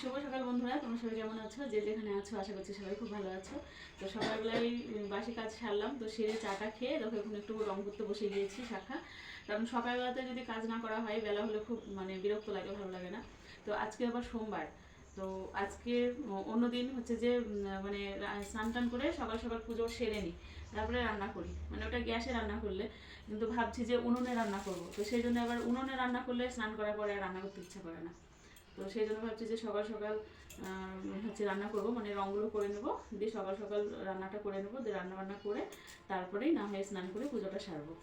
শুভ সকাল বন্ধুরা, তোমরা সবাই কেমন আছো? যে যেখানে আছো, আশা করছি সবাই খুব ভালো আছো। তো সকালবেলায় বাসি কাজ সারলাম, তো সেরে চাটা খেয়ে দেখো এখন একটু রং করতে বসে গিয়েছি শাখা। কারণ সকালবেলাতে যদি কাজ না করা হয়, বেলা হলে খুব মানে বিরক্ত লাগে, ভালো লাগে না। তো আজকে আবার সোমবার। তো আজকে অন্য দিন হচ্ছে যে মানে স্নান টান করে সকাল সকাল পুজো সেরে নিই তারপরে রান্না করি। মানে ওটা গ্যাসে রান্না করলে। কিন্তু ভাবছি যে উনুনে রান্না করব। তো সেই জন্য আবার উনুনে রান্না করলে স্নান করার পরে আর রান্না করতে ইচ্ছা করে না। তো সেই জন্য ভাবছি যে সকাল সকাল হচ্ছে রান্না করব মানে রঙগুলো করে নেব, দিয়ে সকাল সকাল রান্নাটা করে নেব, দিয়ে রান্না বান্না করে তারপরেই না হয় স্নান করে পুজোটা সারবো।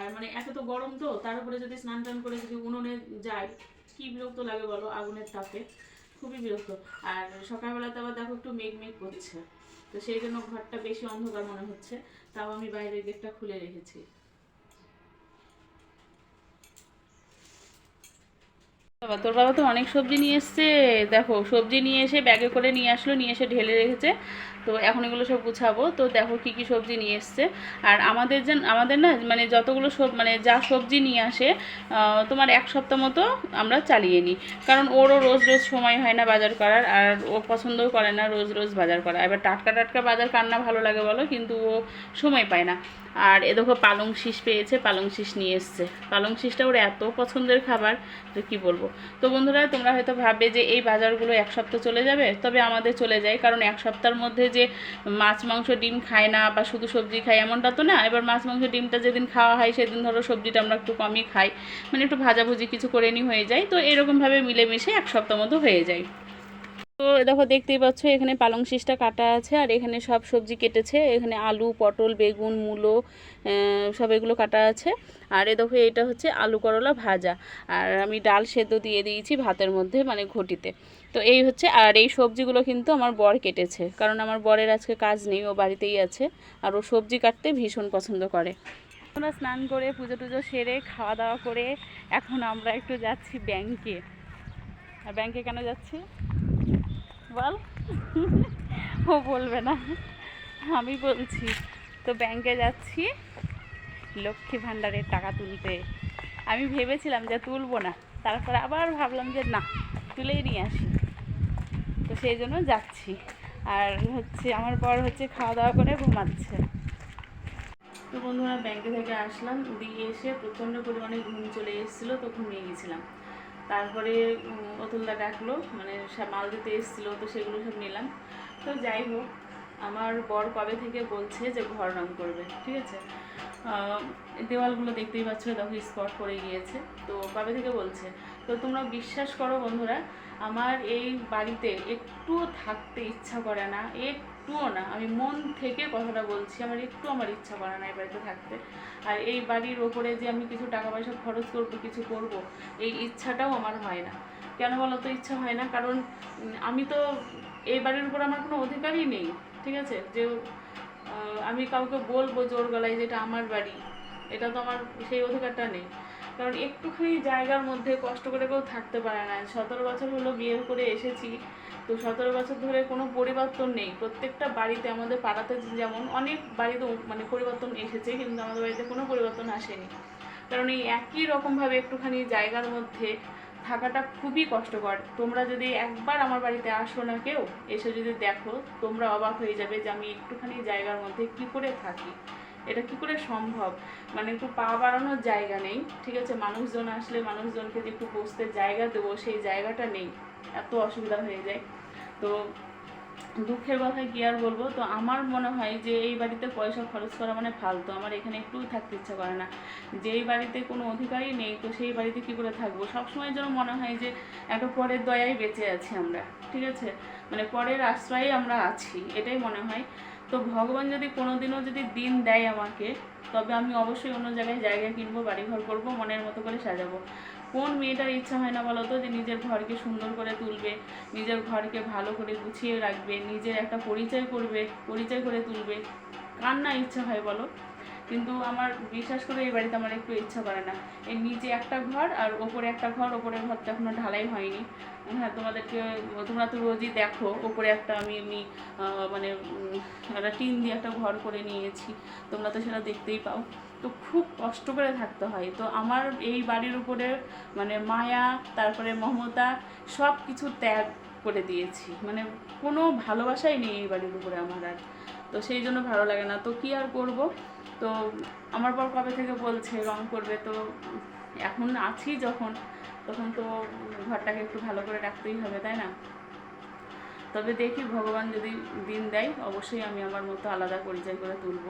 আর মানে এত তো গরম তো, তার উপরে যদি স্নান টান করে যদি উনুনে যায় কি বিরক্ত লাগে বলো? আগুনের তাপে, খুবই বিরক্ত। আর সকালবেলাতে আবার দেখো একটু মেঘ মেঘ করছে, তো সেই জন্য ঘরটা বেশি অন্ধকার মনে হচ্ছে, তাও আমি বাইরের গেটটা খুলে রেখেছি। বাবা, তোর বাবা তো অনেক সবজি নিয়ে এসছে। দেখো, সবজি নিয়ে এসে ব্যাগে করে নিয়ে আসলো, নিয়ে এসে ঢেলে রেখেছে। তো এখন এগুলো সব গুছাবো। তো দেখো কি কি সবজি নিয়ে এসছে। আর আমাদের যে, আমাদের না মানে যতগুলো সব মানে যা সবজি নিয়ে আসে তোমার এক সপ্তাহ মতো আমরা চালিয়ে নিই। কারণ ওরও রোজ রোজ সময় হয় না বাজার করার, আর ও পছন্দও করে না রোজ রোজ বাজার করা। এবার টাটকা টাটকা বাজার কার না ভালো লাগে বলো, কিন্তু ও সময় পায় না। আর এ দেখো পালং শীষ পেয়েছে, পালং শীষ নিয়ে এসছে। পালং শীষটা ওর এত পছন্দের খাবার যে কি বলব? তো বন্ধুরা, তোমরা হয়তো ভাববে যে এই বাজারগুলো এক সপ্তাহ চলে যাবে, তবে আমাদের চলে যায়। কারণ এক সপ্তাহের মধ্যে যে মাছ, মাংস, ডিম খায় না বা শুধু সবজি খায় এমনটা তো না? এবার মাছ, মাংস, ডিমটা যেদিন খাওয়া হয়, সেদিন ধরো সবজিটা আমরা একটু কমই খাই। মানে একটু ভাজাভুজি কিছু করে নি হয়ে যায়। তো এরকমভাবে মিলেমিশে এক সপ্তাহ মতো হয়ে যায়। তো দেখো, দেখতেই পাচ্ছ, এখানে পালং শীষটা কাটা আছে, আর এখানে সব সবজি কেটেছে। এখানে আলু, পটল, বেগুন, মূলো সব এগুলো কাটা আছে। আর এ দেখো, এটা হচ্ছে আলু করলা ভাজা। আর আমি ডাল সেদ্ধ দিয়ে দিয়েছি ভাতের মধ্যে মানে ঘটিতে। তো এই হচ্ছে, আর এই সবজিগুলো কিন্তু আমার বর কেটেছে। কারণ আমার বরের আজকে কাজ নেই, ও বাড়িতেই আছে। আর ও সবজি কাটতে ভীষণ পছন্দ করে। আমরা স্নান করে, পুজো টুজো সেরে, খাওয়া দাওয়া করে, এখন আমরা একটু যাচ্ছি ব্যাংকে। আর ব্যাংকে কেন যাচ্ছি? বল ও বলবে না। আমি বলছি, তো ব্যাংকে যাচ্ছি, লক্ষ্মী ভাণ্ডারের টাকা তুলতে। আমি ভেবেছিলাম যে তুলবো না। তারপরে আবার ভাবলাম যে না, তুলেই নিয়ে আসি। তো সেই জন্য যাচ্ছি। আর হচ্ছে, আমার পর হচ্ছে খাওয়া দাওয়া করে ঘুমাচ্ছে। তো বন্ধুরা ব্যাংকে থেকে আসলাম। দিয়ে এসে প্রচণ্ড পরিমাণে ঘুম চলে এসেছিল, তো ঘুমিয়ে গেছিলাম। তারপরে অতুলদা ডাকলো মানে মাল দিতে এসেছিল, তো সেগুলো সব নিলাম। তো যাই হোক, আমার বর কবে থেকে বলছে যে ঘর রং করবে, ঠিক আছে? দেওয়ালগুলো দেখতেই পাচ্ছ, দেখো স্পট পড়ে গিয়েছে। তো কবে থেকে বলছে? তো তোমরা বিশ্বাস করো বন্ধুরা আমার এই বাড়িতে একটুও থাকতে ইচ্ছা করে না, একটুও না। আমি মন থেকে কথাটা বলছি, আমার একটু আমার ইচ্ছা করে না এই বাড়িতে থাকতে। আর এই বাড়ির ওপরে যে আমি কিছু টাকা পয়সা খরচ করব, কিছু করব, এই ইচ্ছাটাও আমার হয় না। কেন বলো তো ইচ্ছা হয় না? কারণ আমি তো এই বাড়ির উপর আমার কোনো অধিকারই নেই, ঠিক আছে? যে আমি কাউকে বলব জোর গলায় যেটা আমার বাড়ি, এটা তো আমার সেই অধিকারটা নেই। কারণ একটুখানি জায়গার মধ্যে কষ্ট করে কেউ থাকতে পারে না। সতেরো বছর হলো বিয়ে করে এসেছি। তো সতেরো বছর ধরে কোনো পরিবর্তন নেই। প্রত্যেকটা বাড়িতে আমাদের পাড়াতে যেমন অনেক বাড়িতে মানে পরিবর্তন এসেছে, কিন্তু আমাদের বাড়িতে কোনো পরিবর্তন আসেনি। কারণ এই একই রকমভাবে একটুখানি জায়গার মধ্যে থাকাটা খুবই কষ্টকর। তোমরা যদি একবার আমার বাড়িতে আসো না কেউ, এসে যদি দেখো, তোমরা অবাক হয়ে যাবে যে আমি একটুখানি জায়গার মধ্যে কি করে থাকি। এটা কি করে সম্ভব? মানে একটু পা বাড়ানোর জায়গা নেই, ঠিক আছে? মানুষজন আসলে মানুষজনকে যে একটু বসতে জায়গা দেবো, সেই জায়গাটা নেই। এত অসুবিধা হয়ে যায়। তো দুঃখের কথা কি আর বলব? তো আমার মনে হয় যে এই বাড়িতে পয়সা খরচ করা মানে ফালতু। আমার এখানে একটুও থাকতে ইচ্ছা করে না। যেই বাড়িতে কোনো অধিকারই নেই, তো সেই বাড়িতে কি করে থাকব? সবসময় যেন মনে হয় যে একটা পরের দয়ায় বেঁচে আছি আমরা, ঠিক আছে? মানে পরের আশ্রয়ে আমরা আছি, এটাই মনে হয়। তো ভগবান যদি কোনোদিনও যদি দিন দেয় আমাকে, তবে আমি অবশ্যই অন্য জায়গায় জায়গা কিনবো, বাড়িঘর করব, মনের মতো করে সাজাবো। কোন মেয়েটার ইচ্ছা হয় না বলো তো, যে নিজের ঘরকে সুন্দর করে তুলবে, নিজের ঘরকে ভালো করে গুছিয়ে রাখবে, নিজের একটা পরিচয় করবে, পরিচয় করে তুলবে। কার না ইচ্ছা হয় বলো? কিন্তু আমার বিশ্বাস করে এই বাড়িতে আমার একটু ইচ্ছা করে না। এর নিচে একটা ঘর আর ওপরে একটা ঘর ওপরের ঘরটা এখনও ঢালাই হয়নি। হ্যাঁ তোমাদেরকে, তোমরা তো রোজই দেখো, ওপরে একটা আমি এমনি মানে একটা টিন দিয়ে একটা ঘর করে নিয়েছি, তোমরা তো সেটা দেখতেই পাও। তো খুব কষ্ট করে থাকতে হয়। তো আমার এই বাড়ির উপরে মানে মায়া, তারপরে মমতা সব কিছু ত্যাগ করে দিয়েছি। মানে কোনো ভালোবাসাই নেই এই বাড়ির উপরে আমার আর। তো সেই জন্য ভালো লাগে না। তো কি আর করব? তো আমার পর কবে থেকে বলছে, রং করবে? তো এখন আছি যখন, তখন তো ঘরটাকে একটু ভালো করে রাখতেই হবে, তাই না? তবে দেখি, ভগবান যদি দিন দেয়, অবশ্যই আমি আমার মতো আলাদা পরিচয় করে তুলব।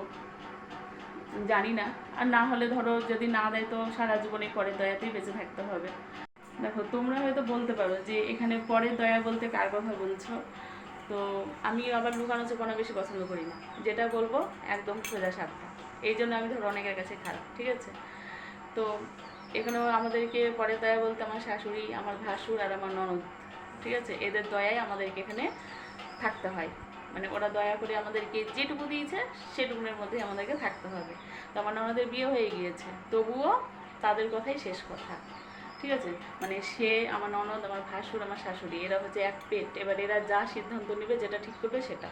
জানি না। আর না হলে ধরো, যদি না দেয় তো সারা জীবনে পরে দয়াতেই বেঁচে থাকতে হবে। দেখো, তোমরা হয়তো বলতে পারো যে এখানে পরে দয়া বলতে কার কথা বলছো? তো আমি আবার লুকানো চোপানো বেশি পছন্দ করি না। যেটা বলব, একদম সোজা সাপটা। এই জন্য আমি ধরো অনেকের কাছে খারাপ, ঠিক আছে? তো এখানেও আমাদেরকে পরে দয়া বলতে আমার শাশুড়ি, আমার ভাসুর আর আমার ননদ। ঠিক আছে? এদের দয়ায় আমাদেরকে এখানে থাকতে হয়। মানে ওরা দয়া করে আমাদেরকে যেটুকু দিয়েছে, সেটুকুনের মধ্যে আমাদেরকে থাকতে হবে। তো আমার ননদের বিয়ে হয়ে গিয়েছে। তবুও তাদের কথাই শেষ কথা। ঠিক আছে? মানে সে আমার ননদ, আমার ভাসুর, আমার শাশুড়ি, এরা হচ্ছে এক পেট। এবার এরা যা সিদ্ধান্ত নেবে, যেটা ঠিক করবে সেটা।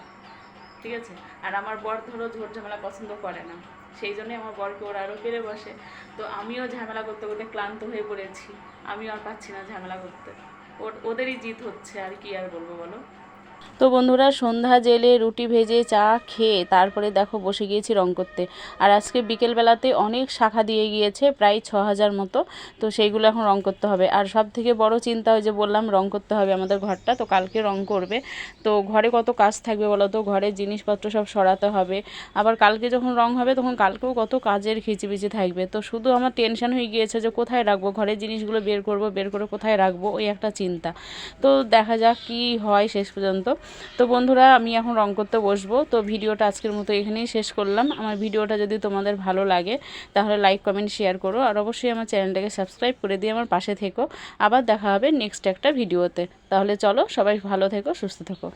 ঠিক আছে? আর আমার বর ধরো ঝোর ঝামেলা পছন্দ করে না। সেই জন্যই আমার বরকে ওরা আরও পেরে বসে। তো আমিও ঝামেলা করতে করতে ক্লান্ত হয়ে পড়েছি। আমিও আর পাচ্ছি না ঝামেলা করতে। ওদেরই জিত হচ্ছে আর কি আর বলব বলো? তো বন্ধুরা, সন্ধ্যা জেলে রুটি ভেজে চা খেয়ে তারপরে দেখো বসে গিয়েছি রং করতে। আর আজকে বিকেলবেলাতে অনেক শাখা দিয়ে গিয়েছে, প্রায় ছ হাজার মতো। তো সেইগুলো এখন রং করতে হবে। আর সব থেকে বড় চিন্তা ওই যে বললাম, রং করতে হবে আমাদের ঘরটা। তো কালকে রং করবে। তো ঘরে কত কাজ থাকবে বলো তো? ঘরের জিনিসপত্র সব সরাতে হবে। আবার কালকে যখন রং হবে, তখন কালকেও কত কাজের খিচিবিচি থাকবে। তো শুধু আমার টেনশন হয়ে গিয়েছে যে কোথায় রাখব? ঘরের জিনিসগুলো বের করব, বের করে কোথায় রাখব? ওই একটা চিন্তা। তো দেখা যাক কি হয় শেষ পর্যন্ত। তো বন্ধুরা, আমি এখন রং করতে বসবো। তো ভিডিওটা আজকের মতো এখানেই শেষ করলাম। আমার ভিডিওটা যদি তোমাদের ভালো লাগে, তাহলে লাইক কমেন্ট শেয়ার করো। আর অবশ্যই আমার চ্যানেলটাকে সাবস্ক্রাইব করে দিয়ে আমার পাশে থেকো। আবার দেখা হবে নেক্সট একটা ভিডিওতে। তাহলে চলো সবাই ভালো থেকো, সুস্থ থেকো।